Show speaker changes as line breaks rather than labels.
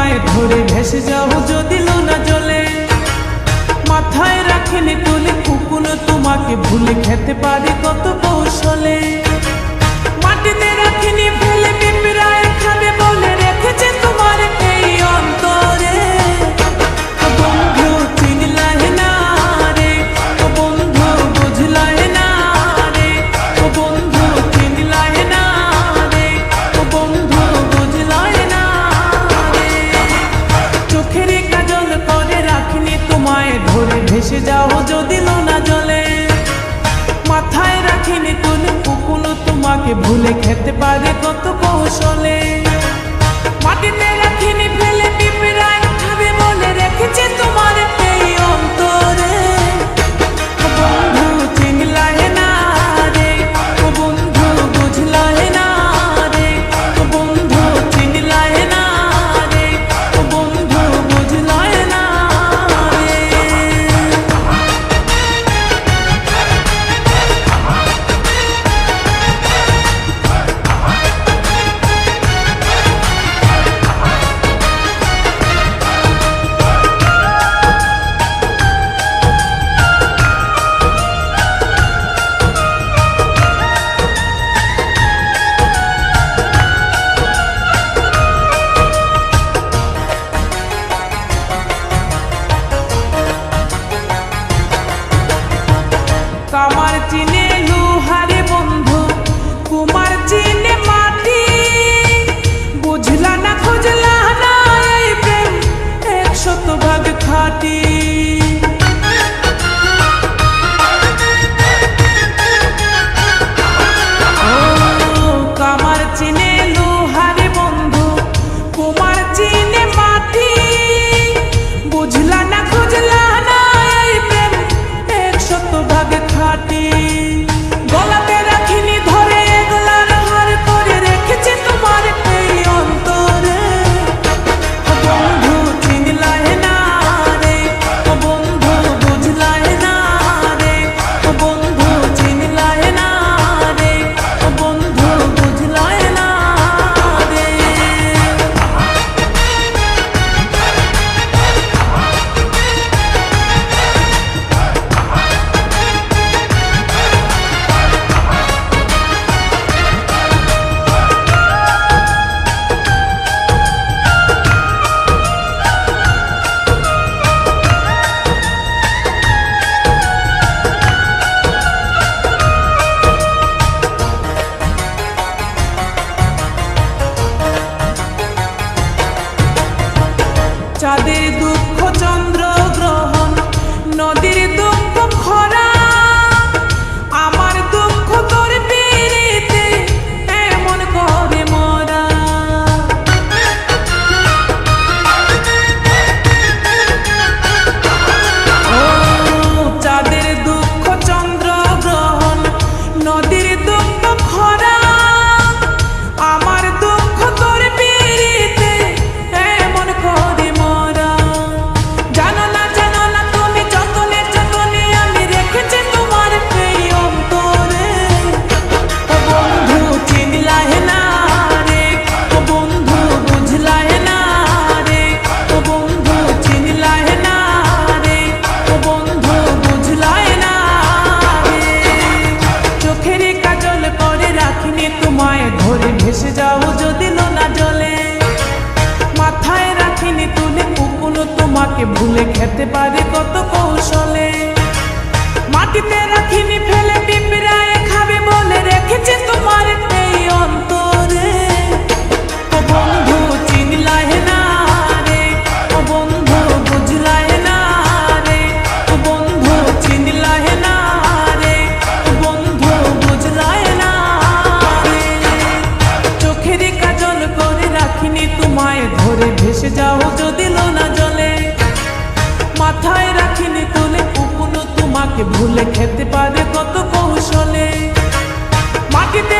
আমায় ধরে ভেসে যাও যদি না জলে। মাথায় রাখেনি কোলে কুকুন তোমাকে ভুলে খেতে পারে কত কৌশলে। মাটিতে রাখিনি খেতে পারে করে ভেসে যাও যদি না জলে। মাথায় রাখিনি তুলে কুকুনো তোমাকে ভুলে খেতে পারে কত কৌশলে। মাটিতে